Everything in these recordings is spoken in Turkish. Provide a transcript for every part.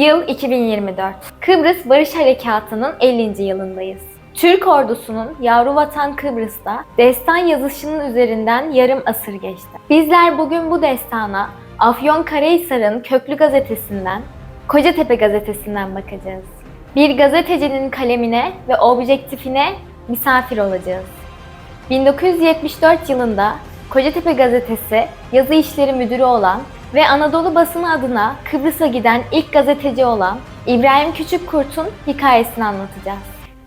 Yıl 2024. Kıbrıs Barış Harekatı'nın 50. yılındayız. Türk ordusunun yavru vatan Kıbrıs'ta destan yazışının üzerinden yarım asır geçti. Bizler bugün bu destana Afyonkarahisar'ın Köklü gazetesinden, Kocatepe gazetesinden bakacağız. Bir gazetecinin kalemine ve objektifine misafir olacağız. 1974 yılında Kocatepe gazetesi yazı işleri müdürü olan ve Anadolu basını adına Kıbrıs'a giden ilk gazeteci olan İbrahim Küçükkurt'un hikayesini anlatacağız.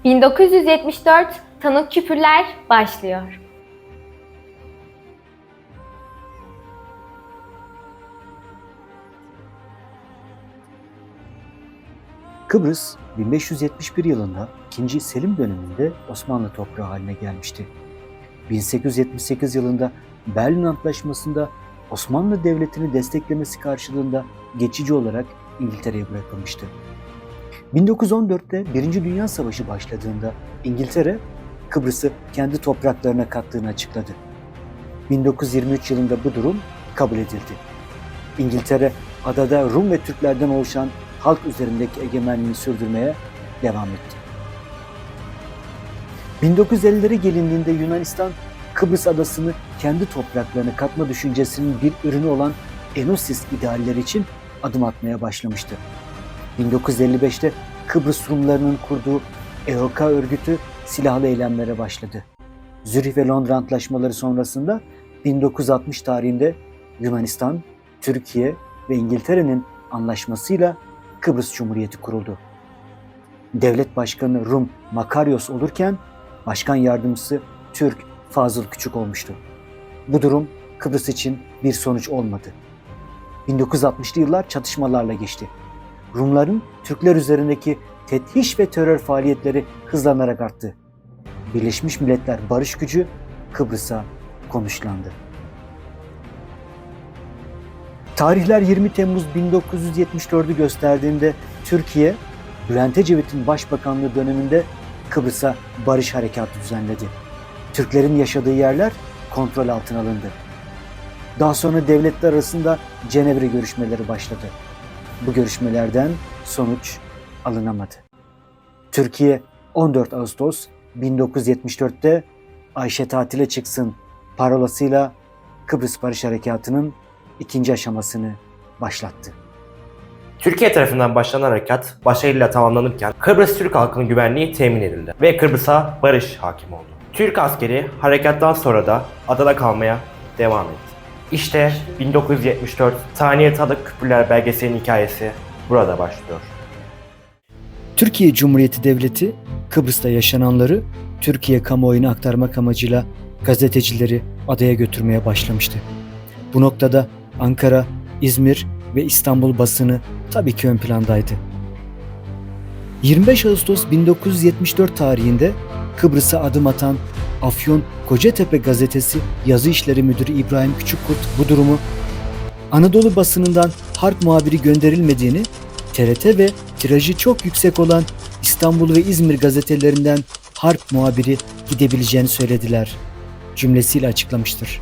1974 Tanık Küpürler başlıyor. Kıbrıs 1571 yılında 2. Selim döneminde Osmanlı toprağı haline gelmişti. 1878 yılında Berlin Antlaşması'nda Osmanlı Devleti'ni desteklemesi karşılığında geçici olarak İngiltere'ye bırakılmıştı. 1914'te Birinci Dünya Savaşı başladığında İngiltere Kıbrıs'ı kendi topraklarına kattığını açıkladı. 1923 yılında bu durum kabul edildi. İngiltere adada Rum ve Türklerden oluşan halk üzerindeki egemenliğini sürdürmeye devam etti. 1950'lere gelindiğinde Yunanistan Kıbrıs adasını kendi topraklarına katma düşüncesinin bir ürünü olan Enosis idealleri için adım atmaya başlamıştı. 1955'te Kıbrıs Rumlarının kurduğu EOK örgütü silahlı eylemlere başladı. Zürih ve Londra antlaşmaları sonrasında 1960 tarihinde Yunanistan, Türkiye ve İngiltere'nin anlaşmasıyla Kıbrıs Cumhuriyeti kuruldu. Devlet Başkanı Rum Makarios olurken Başkan Yardımcısı Türk Fazıl Küçük olmuştu. Bu durum Kıbrıs için bir sonuç olmadı. 1960'lı yıllar çatışmalarla geçti. Rumların Türkler üzerindeki tethiş ve terör faaliyetleri hızlanarak arttı. Birleşmiş Milletler barış gücü Kıbrıs'a konuşlandı. Tarihler 20 Temmuz 1974'ü gösterdiğinde Türkiye, Bülent Ecevit'in başbakanlığı döneminde Kıbrıs'a barış harekatı düzenledi. Türklerin yaşadığı yerler kontrol altına alındı. Daha sonra devletler arasında Cenevre görüşmeleri başladı. Bu görüşmelerden sonuç alınamadı. Türkiye 14 Ağustos 1974'te Ayşe tatile çıksın parolasıyla Kıbrıs Barış Harekatı'nın ikinci aşamasını başlattı. Türkiye tarafından başlanan harekat başarıyla tamamlanırken Kıbrıs Türk halkının güvenliği temin edildi ve Kıbrıs'a barış hakim oldu. Türk askeri harekattan sonra da adada kalmaya devam etti. İşte 1974 Saniye Tadık Küpürler belgeselinin hikayesi burada başlıyor. Türkiye Cumhuriyeti Devleti Kıbrıs'ta yaşananları Türkiye kamuoyuna aktarmak amacıyla gazetecileri adaya götürmeye başlamıştı. Bu noktada Ankara, İzmir ve İstanbul basını tabii ki ön plandaydı. 25 Ağustos 1974 tarihinde Kıbrıs'a adım atan Afyon Kocatepe gazetesi yazı işleri müdürü İbrahim Küçükkurt bu durumu Anadolu basınından harp muhabiri gönderilmediğini, TRT ve tirajı çok yüksek olan İstanbul ve İzmir gazetelerinden harp muhabiri gidebileceğini söylediler cümlesiyle açıklamıştır.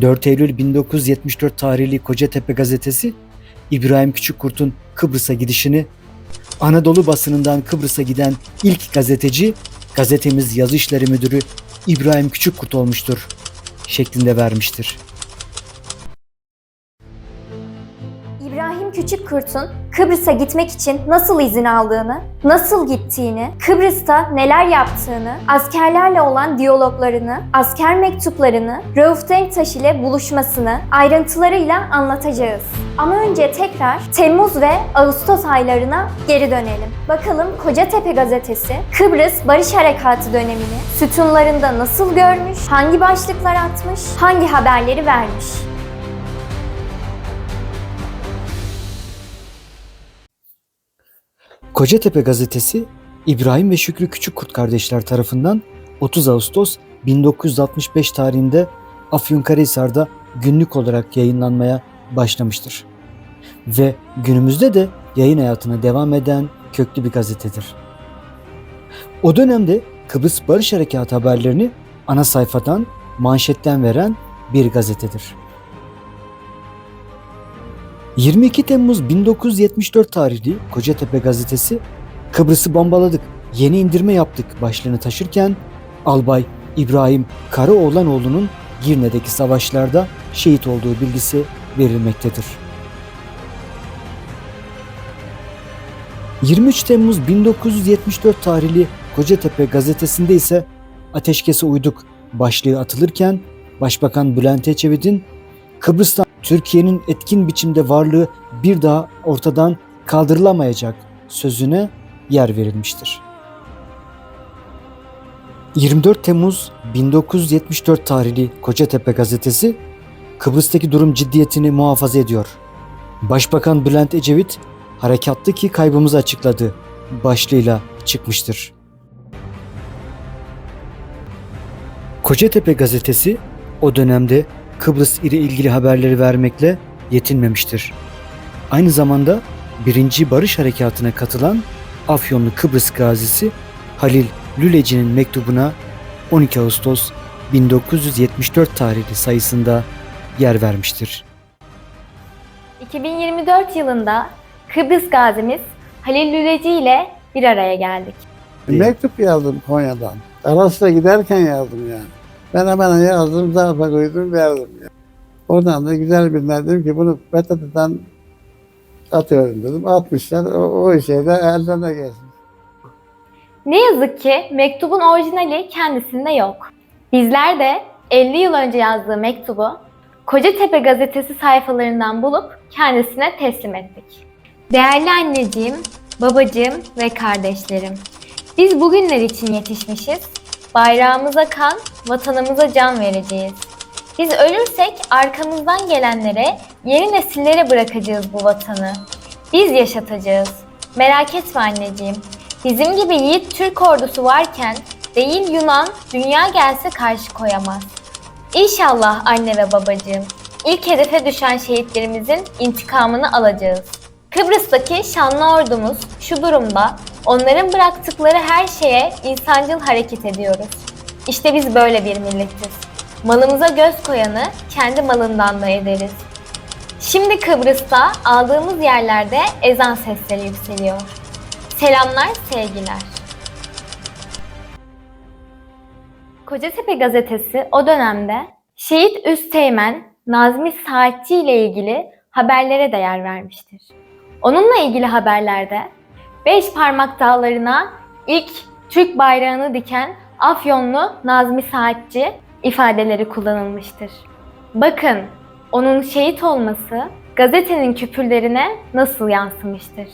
4 Eylül 1974 tarihli Kocatepe gazetesi İbrahim Küçükkurt'un Kıbrıs'a gidişini Anadolu basınından Kıbrıs'a giden ilk gazeteci gazetemiz yazı işleri müdürü İbrahim Küçükkurt olmuştur şeklinde vermiştir. İbrahim Küçükkurt'un Kıbrıs'a gitmek için nasıl izin aldığını, nasıl gittiğini, Kıbrıs'ta neler yaptığını, askerlerle olan diyaloglarını, asker mektuplarını, Rauf Denktaş ile buluşmasını ayrıntılarıyla anlatacağız. Ama önce tekrar Temmuz ve Ağustos aylarına geri dönelim. Bakalım Kocatepe gazetesi Kıbrıs Barış Harekatı dönemini sütunlarında nasıl görmüş, hangi başlıklar atmış, hangi haberleri vermiş? Kocatepe gazetesi İbrahim ve Şükrü Küçükkurt kardeşler tarafından 30 Ağustos 1965 tarihinde Afyonkarahisar'da günlük olarak yayınlanmaya başlamıştır. Ve günümüzde de yayın hayatına devam eden köklü bir gazetedir. O dönemde Kıbrıs Barış Harekatı haberlerini ana sayfadan, manşetten veren bir gazetedir. 22 Temmuz 1974 tarihli Kocatepe gazetesi Kıbrıs'ı bombaladık, yeni indirme yaptık başlığını taşırken Albay İbrahim Karaoğlanoğlu'nun Girne'deki savaşlarda şehit olduğu bilgisi verilmektedir. 23 Temmuz 1974 tarihli Kocatepe gazetesinde ise ateşkese uyduk başlığı atılırken Başbakan Bülent Ecevit'in Kıbrıs'ta Türkiye'nin etkin biçimde varlığı bir daha ortadan kaldırılamayacak sözüne yer verilmiştir. 24 Temmuz 1974 tarihli Kocatepe gazetesi Kıbrıs'taki durum ciddiyetini muhafaza ediyor. Başbakan Bülent Ecevit harekattaki kaybımızı açıkladı başlığıyla çıkmıştır. Kocatepe gazetesi o dönemde Kıbrıs ile ilgili haberleri vermekle yetinmemiştir. Aynı zamanda 1. Barış Harekatı'na katılan Afyonlu Kıbrıs gazisi Halil Lüleci'nin mektubuna 12 Ağustos 1974 tarihli sayısında yer vermiştir. 2024 yılında Kıbrıs gazimiz Halil Lüleci ile bir araya geldik. Mektup yazdım Konya'dan. Ara sıra giderken yazdım yani. Ben hemen yazdım, zarfa koydum, verdim yani. Oradan da güzel bir dedim ki bunu PTT'den atıyorum dedim. Atmışlar. O, o şey de elden de geçmiş. Ne yazık ki mektubun orijinali kendisinde yok. Bizler de 50 yıl önce yazdığı mektubu Kocatepe gazetesi sayfalarından bulup kendisine teslim ettik. Değerli anneciğim, babacığım ve kardeşlerim. Biz bugünler için yetişmişiz. Bayrağımıza kan, vatanımıza can vereceğiz. Biz ölürsek arkamızdan gelenlere, yeni nesillere bırakacağız bu vatanı. Biz yaşatacağız. Merak etme anneciğim. Bizim gibi yiğit Türk ordusu varken değil Yunan dünya gelse karşı koyamaz. İnşallah anne ve babacığım ilk hedefe düşen şehitlerimizin intikamını alacağız. Kıbrıs'taki şanlı ordumuz şu durumda onların bıraktıkları her şeye insancıl hareket ediyoruz. İşte biz böyle bir milletiz. Malımıza göz koyanı kendi malından da ederiz. Şimdi Kıbrıs'ta aldığımız yerlerde ezan sesleri yükseliyor. Selamlar, sevgiler. Kocatepe gazetesi o dönemde şehit Üsteğmen Nazmi Saatçi ile ilgili haberlere de yer vermiştir. Onunla ilgili haberlerde Beş Parmak Dağları'na ilk Türk bayrağını diken Afyonlu Nazmi Saatçi ifadeleri kullanılmıştır. Bakın onun şehit olması gazetenin küpürlerine nasıl yansımıştır.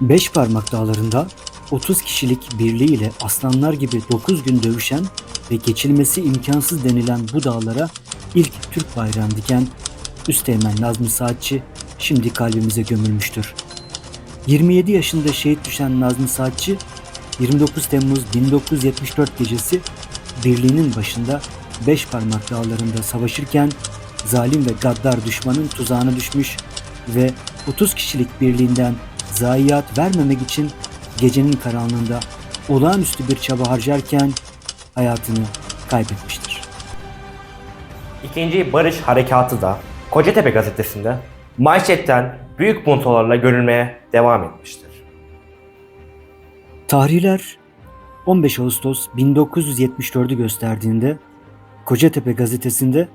Beş Parmak Dağları'nda 30 kişilik birliğiyle aslanlar gibi 9 gün dövüşen ve geçilmesi imkansız denilen bu dağlara ilk Türk bayrağını diken Üsteğmen Nazmi Saatçi şimdi kalbimize gömülmüştür. 27 yaşında şehit düşen Nazmi Saatçi 29 Temmuz 1974 gecesi birliğinin başında Beş Parmak Dağları'nda savaşırken zalim ve gaddar düşmanın tuzağına düşmüş ve 30 kişilik birliğinden zayiat vermemek için gecenin karanlığında olağanüstü bir çaba harcarken hayatını kaybetmiştir. İkinci Barış Harekatı da Kocatepe gazetesinde manşetten büyük puntolarla görülmeye devam etmiştir. Tarihler 15 Ağustos 1974'ü gösterdiğinde Kocatepe gazetesinde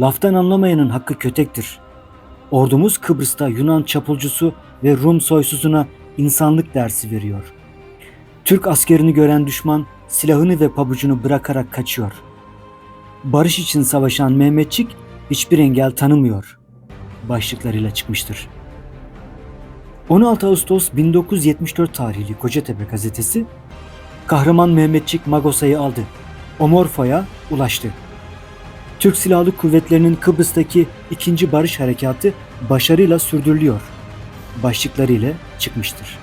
laftan anlamayanın hakkı kötektir. Ordumuz Kıbrıs'ta Yunan çapulcusu ve Rum soysuzuna insanlık dersi veriyor. Türk askerini gören düşman silahını ve pabucunu bırakarak kaçıyor. Barış için savaşan Mehmetçik hiçbir engel tanımıyor. Başlıklarıyla çıkmıştır. 16 Ağustos 1974 tarihli Kocatepe gazetesi kahraman Mehmetçik Magosa'yı aldı. Omorfo'ya ulaştı. Türk Silahlı Kuvvetleri'nin Kıbrıs'taki ikinci barış harekatı başarıyla sürdürülüyor. Başlıkları ile çıkmıştır.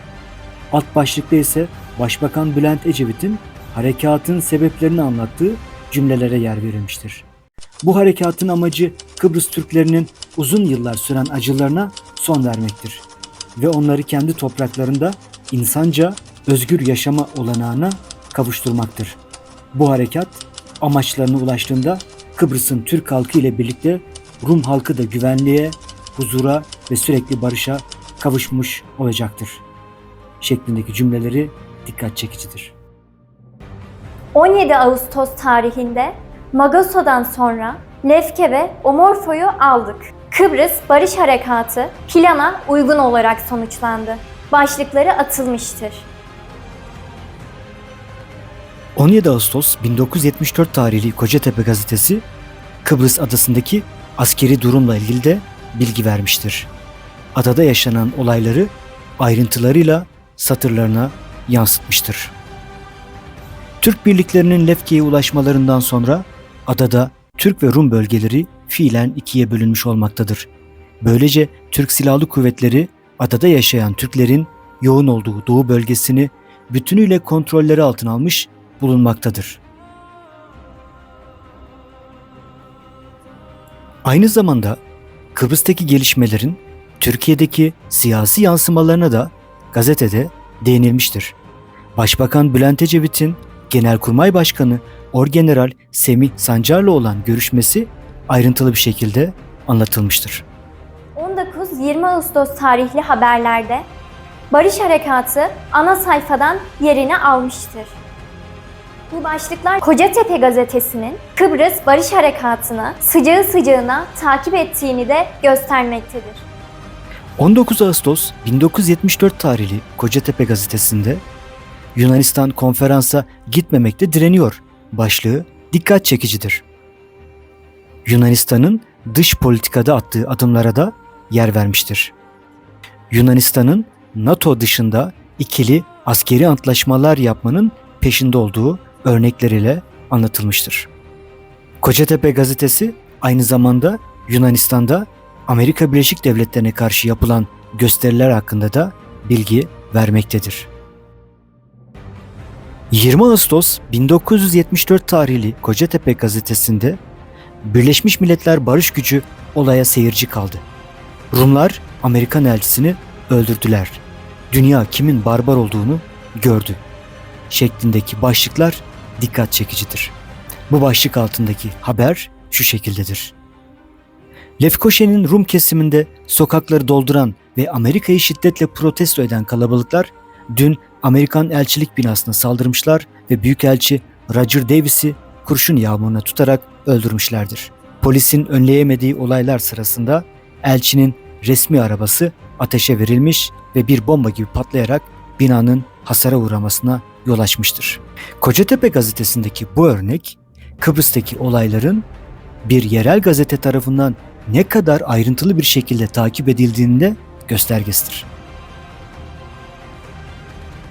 Alt başlıkta ise Başbakan Bülent Ecevit'in harekatın sebeplerini anlattığı cümlelere yer verilmiştir. Bu harekatın amacı Kıbrıs Türklerinin uzun yıllar süren acılarına son vermektir ve onları kendi topraklarında insanca özgür yaşama olanağına kavuşturmaktır. Bu harekat amaçlarına ulaştığında Kıbrıs'ın Türk halkı ile birlikte Rum halkı da güvenliğe, huzura ve sürekli barışa kavuşmuş olacaktır. Şeklindeki cümleleri dikkat çekicidir. 17 Ağustos tarihinde Magaso'dan sonra Lefke ve Omorfo'yu aldık. Kıbrıs Barış Harekatı plana uygun olarak sonuçlandı. Başlıkları atılmıştır. 17 Ağustos 1974 tarihli Kocatepe gazetesi Kıbrıs adasındaki askeri durumla ilgili de bilgi vermiştir. Adada yaşanan olayları ayrıntılarıyla satırlarına yansıtmıştır. Türk birliklerinin Lefke'ye ulaşmalarından sonra adada Türk ve Rum bölgeleri fiilen ikiye bölünmüş olmaktadır. Böylece Türk Silahlı Kuvvetleri adada yaşayan Türklerin yoğun olduğu doğu bölgesini bütünüyle kontrolleri altına almış bulunmaktadır. Aynı zamanda Kıbrıs'taki gelişmelerin Türkiye'deki siyasi yansımalarına da gazetede değinilmiştir. Başbakan Bülent Ecevit'in Genelkurmay Başkanı Orgeneral Semih Sancar'la olan görüşmesi ayrıntılı bir şekilde anlatılmıştır. 19-20 Ağustos tarihli haberlerde Barış Harekatı ana sayfadan yerini almıştır. Bu başlıklar Kocatepe gazetesinin Kıbrıs Barış Harekatı'nı sıcağı sıcağına takip ettiğini de göstermektedir. 19 Ağustos 1974 tarihli Kocatepe gazetesinde Yunanistan konferansa gitmemekte direniyor başlığı dikkat çekicidir. Yunanistan'ın dış politikada attığı adımlara da yer vermiştir. Yunanistan'ın NATO dışında ikili askeri antlaşmalar yapmanın peşinde olduğu örnekleriyle anlatılmıştır. Kocatepe gazetesi aynı zamanda Yunanistan'da Amerika Birleşik Devletleri'ne karşı yapılan gösteriler hakkında da bilgi vermektedir. 20 Ağustos 1974 tarihli Kocatepe gazetesinde Birleşmiş Milletler Barış Gücü olaya seyirci kaldı. Rumlar Amerikan elçisini öldürdüler. Dünya kimin barbar olduğunu gördü. Şeklindeki başlıklar dikkat çekicidir. Bu başlık altındaki haber şu şekildedir. Lefkoşe'nin Rum kesiminde sokakları dolduran ve Amerika'yı şiddetle protesto eden kalabalıklar dün Amerikan elçilik binasına saldırmışlar ve Büyükelçi Roger Davis'i kurşun yağmuruna tutarak öldürmüşlerdir. Polisin önleyemediği olaylar sırasında elçinin resmi arabası ateşe verilmiş ve bir bomba gibi patlayarak binanın hasara uğramasına yol açmıştır. Kocatepe gazetesindeki bu örnek Kıbrıs'taki olayların bir yerel gazete tarafından ne kadar ayrıntılı bir şekilde takip edildiğinin de göstergesidir.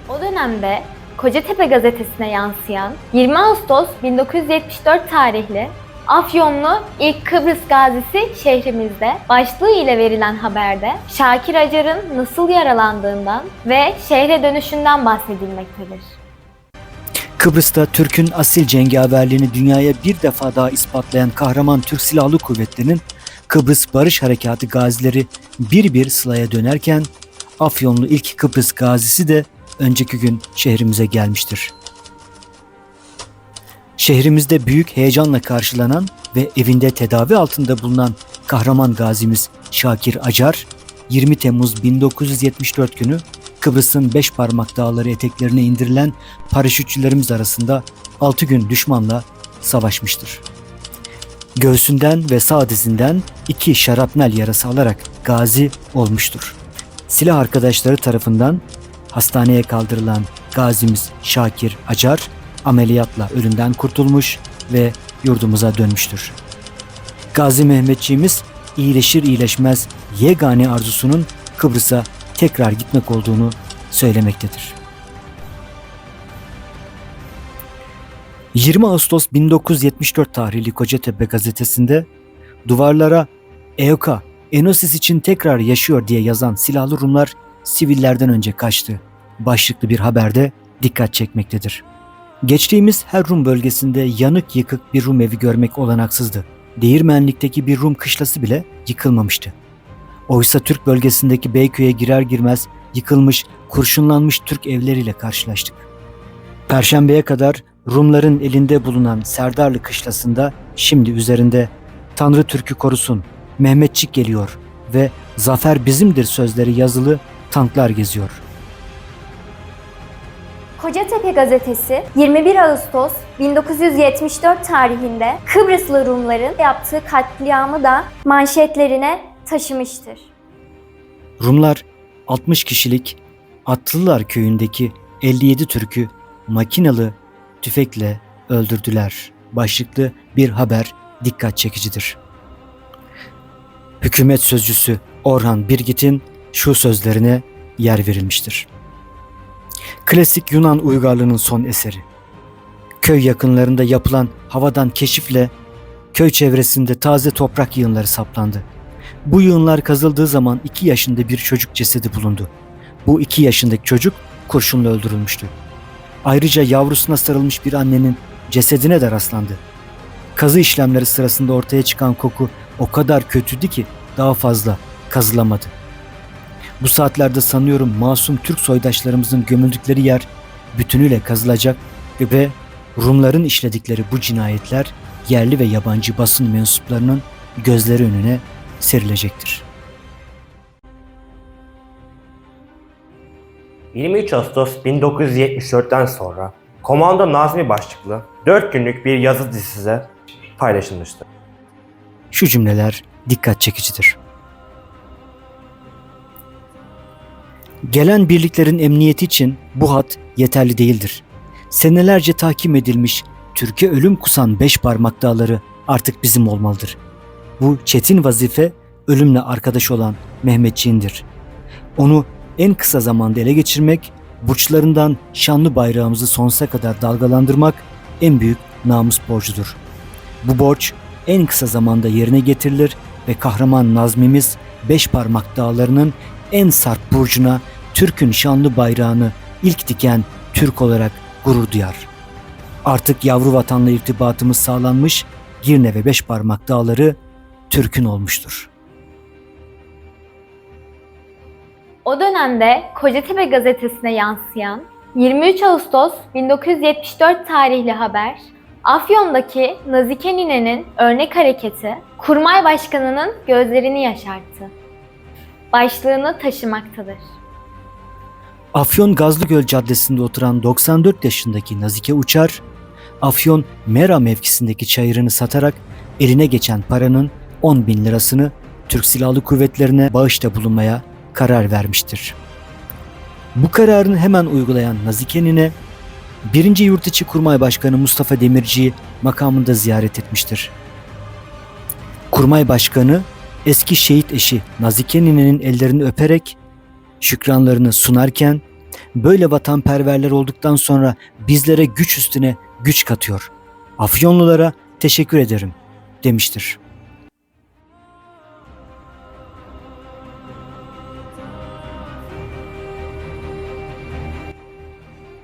O dönemde Kocatepe gazetesine yansıyan 20 Ağustos 1974 tarihli Afyonlu ilk Kıbrıs gazisi şehrimizde başlığı ile verilen haberde Şakir Acar'ın nasıl yaralandığından ve şehre dönüşünden bahsedilmektedir. Kıbrıs'ta Türk'ün asil cengaverliğini dünyaya bir defa daha ispatlayan kahraman Türk Silahlı Kuvvetleri'nin Kıbrıs Barış Harekatı gazileri bir bir sılaya dönerken Afyonlu ilk Kıbrıs gazisi de önceki gün şehrimize gelmiştir. Şehrimizde büyük heyecanla karşılanan ve evinde tedavi altında bulunan kahraman gazimiz Şakir Acar, 20 Temmuz 1974 günü Kıbrıs'ın beş parmak dağları eteklerine indirilen paraşütçülerimiz arasında 6 gün düşmanla savaşmıştır. Göğsünden ve sağ dizinden iki şarapnel yarası alarak gazi olmuştur. Silah arkadaşları tarafından hastaneye kaldırılan gazimiz Şakir Acar ameliyatla ölümden kurtulmuş ve yurdumuza dönmüştür. Gazi Mehmetçiğimiz iyileşir iyileşmez yegane arzusunun Kıbrıs'a tekrar gitmek olduğunu söylemektedir. 20 Ağustos 1974 tarihli Kocatepe gazetesinde duvarlara EOKA, Enosis için tekrar yaşıyor diye yazan silahlı Rumlar sivillerden önce kaçtı. Başlıklı bir haberde dikkat çekmektedir. Geçtiğimiz her Rum bölgesinde yanık yıkık bir Rum evi görmek olanaksızdı. Değirmenlikteki bir Rum kışlası bile yıkılmamıştı. Oysa Türk bölgesindeki Beyköy'e girer girmez yıkılmış, kurşunlanmış Türk evleriyle karşılaştık. Perşembeye kadar Rumların elinde bulunan Serdarlı kışlasında şimdi üzerinde Tanrı Türk'ü korusun, Mehmetçik geliyor ve zafer bizimdir sözleri yazılı tanklar geziyor. Kocatepe gazetesi 21 Ağustos 1974 tarihinde Kıbrıslı Rumların yaptığı katliamı da manşetlerine taşımıştır. Rumlar 60 kişilik Atlılar köyündeki 57 Türk'ü makinalı tüfekle öldürdüler. Başlıklı bir haber dikkat çekicidir. Hükümet sözcüsü Orhan Birgit'in şu sözlerine yer verilmiştir. Klasik Yunan uygarlığının son eseri. Köy yakınlarında yapılan havadan keşifle köy çevresinde taze toprak yığınları saplandı. Bu yığınlar kazıldığı zaman 2 yaşında bir çocuk cesedi bulundu. Bu 2 yaşındaki çocuk kurşunla öldürülmüştü. Ayrıca yavrusuna sarılmış bir annenin cesedine de rastlandı. Kazı işlemleri sırasında ortaya çıkan koku o kadar kötüydü ki daha fazla kazılamadı. Bu saatlerde sanıyorum masum Türk soydaşlarımızın gömüldükleri yer bütünüyle kazılacak ve Rumların işledikleri bu cinayetler yerli ve yabancı basın mensuplarının gözleri önüne serilecektir. 23 Ağustos 1974'ten sonra Komando Nazmi başlıklı 4 günlük bir yazı dizisi paylaşılmıştı. Şu cümleler dikkat çekicidir. Gelen birliklerin emniyeti için bu hat yeterli değildir. Senelerce tahkim edilmiş Türkiye ölüm kusan beş parmak dağları artık bizim olmalıdır. Bu çetin vazife ölümle arkadaş olan Mehmetçiğindir. Onu en kısa zamanda ele geçirmek, burçlarından şanlı bayrağımızı sonsuza kadar dalgalandırmak en büyük namus borcudur. Bu borç en kısa zamanda yerine getirilir ve kahraman Nazmimiz beş parmak dağlarının en sarp burcuna Türk'ün şanlı bayrağını ilk diken Türk olarak gurur duyar. Artık yavru vatanla irtibatımız sağlanmış, Girne ve beş parmak dağları Türk'ün olmuştur. O dönemde Kocatepe gazetesine yansıyan 23 Ağustos 1974 tarihli haber, Afyon'daki Nazike Nine'nin örnek hareketi Kurmay Başkanı'nın gözlerini yaşarttı. Başlığını taşımaktadır. Afyon Gazlıgöl Caddesi'nde oturan 94 yaşındaki Nazike Uçar, Afyon Mera mevkisindeki çayırını satarak eline geçen paranın 10 bin lirasını Türk Silahlı Kuvvetlerine bağışta bulunmaya karar vermiştir. Bu kararını hemen uygulayan Nazike Nine, 1. Yurtiçi Kurmay Başkanı Mustafa Demirci'yi makamında ziyaret etmiştir. Kurmay Başkanı eski şehit eşi Nazike Nine'nin ellerini öperek şükranlarını sunarken böyle vatanperverler olduktan sonra bizlere güç üstüne güç katıyor. Afyonlulara teşekkür ederim demiştir.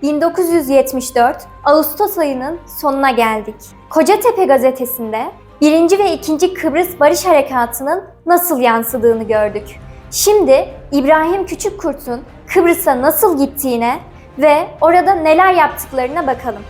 ...1974 Ağustos ayının sonuna geldik. Kocatepe gazetesinde 1. ve 2. Kıbrıs Barış Harekatı'nın nasıl yansıdığını gördük. Şimdi İbrahim Küçükkurt'un Kıbrıs'a nasıl gittiğine ve orada neler yaptıklarına bakalım.